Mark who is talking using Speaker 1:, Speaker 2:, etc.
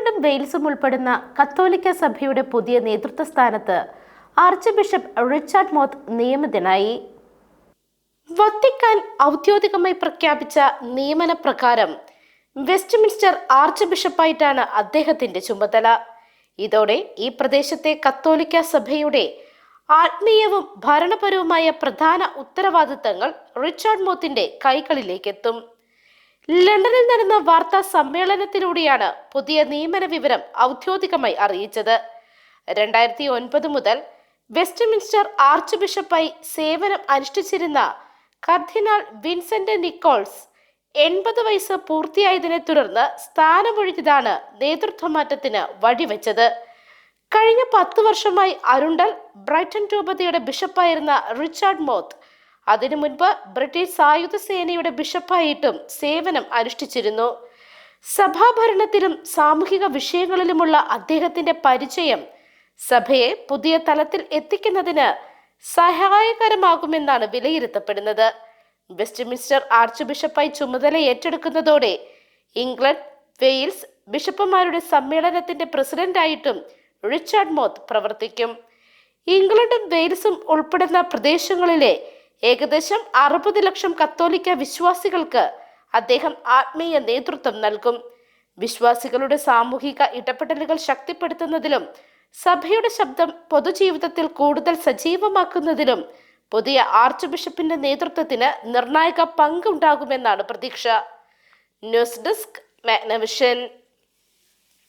Speaker 1: ഇംഗ്ലണ്ടും വെയിൽസും ഉൾപ്പെടുന്ന കത്തോലിക്ക സഭയുടെ പുതിയ നേതൃത്വ സ്ഥാനത്ത് ആർച്ച് ബിഷപ്പ് റിച്ചാർഡ് മോത്ത് നിയമിതനായി വത്തിക്കാൻ ഔദ്യോഗികമായി പ്രഖ്യാപിച്ച നിയമന പ്രകാരം വെസ്റ്റ്മിൻസ്റ്റർ ആർച്ച് ബിഷപ്പായിട്ടാണ് അദ്ദേഹത്തിന്റെ ചുമതല. ഇതോടെ ഈ പ്രദേശത്തെ കത്തോലിക്ക സഭയുടെ ആത്മീയവും ഭരണപരവുമായ പ്രധാന ഉത്തരവാദിത്തങ്ങൾ റിച്ചാർഡ് മോത്തിന്റെ കൈകളിലേക്കെത്തും. ലണ്ടനിൽ നടന്ന വാർത്താ സമ്മേളനത്തിലൂടെയാണ് പുതിയ നിയമന വിവരം ഔദ്യോഗികമായി അറിയിച്ചത്. രണ്ടായിരത്തി ഒൻപത് മുതൽ വെസ്റ്റ്മിൻസ്റ്റർ ആർച്ച് ബിഷപ്പായി സേവനം അനുഷ്ഠിച്ചിരുന്ന കർദിനാൾ വിൻസെന്റ് നിക്കോൾസ് എൺപത് വയസ്സ് പൂർത്തിയായതിനെ തുടർന്ന് സ്ഥാനമൊഴിഞ്ഞതാണ് നേതൃത്വമാറ്റത്തിന് വഴിവെച്ചത്. കഴിഞ്ഞ പത്ത് വർഷമായി അരുണ്ടൽ ബ്രൈറ്റൺ രൂപതയുടെ ബിഷപ്പായിരുന്ന റിച്ചാർഡ് മോത്ത് അതിനു മുൻപ് ബ്രിട്ടീഷ് സായുധ സേനയുടെ ബിഷപ്പായിട്ടും സേവനം അനുഷ്ഠിച്ചിരുന്നു. സഭാഭരണത്തിലും സാമൂഹിക വിഷയങ്ങളിലുമുള്ള അദ്ദേഹത്തിന്റെ പരിചയം സഭയെ പുതിയ തലത്തിൽ എത്തിക്കുന്നതിന് സഹായകരമാകുമെന്നാണ് വിലയിരുത്തപ്പെടുന്നത്. വെസ്റ്റ്മിൻസ്റ്റർ ആർച്ച് ബിഷപ്പായി ചുമതല ഏറ്റെടുക്കുന്നതോടെ ഇംഗ്ലണ്ട് വെയിൽസ് ബിഷപ്പുമാരുടെ സമ്മേളനത്തിന്റെ പ്രസിഡന്റായിട്ടും റിച്ചാർഡ് മോത്ത് പ്രവർത്തിക്കും. ഇംഗ്ലണ്ടും വെയിൽസും ഉൾപ്പെടുന്ന പ്രദേശങ്ങളിലെ ഏകദേശം അറുപത് ലക്ഷം കത്തോലിക്ക വിശ്വാസികൾക്ക് അദ്ദേഹം ആത്മീയ നേതൃത്വം നൽകും. വിശ്വാസികളുടെ സാമൂഹിക ഇടപെടലുകൾ ശക്തിപ്പെടുത്തുന്നതിലും സഭയുടെ ശബ്ദം പൊതുജീവിതത്തിൽ കൂടുതൽ സജീവമാക്കുന്നതിലും പുതിയ ആർച്ച് ബിഷപ്പിന്റെ നേതൃത്വത്തിന് നിർണായക പങ്കുണ്ടാകുമെന്നാണ് പ്രതീക്ഷ. News desk Magnavision.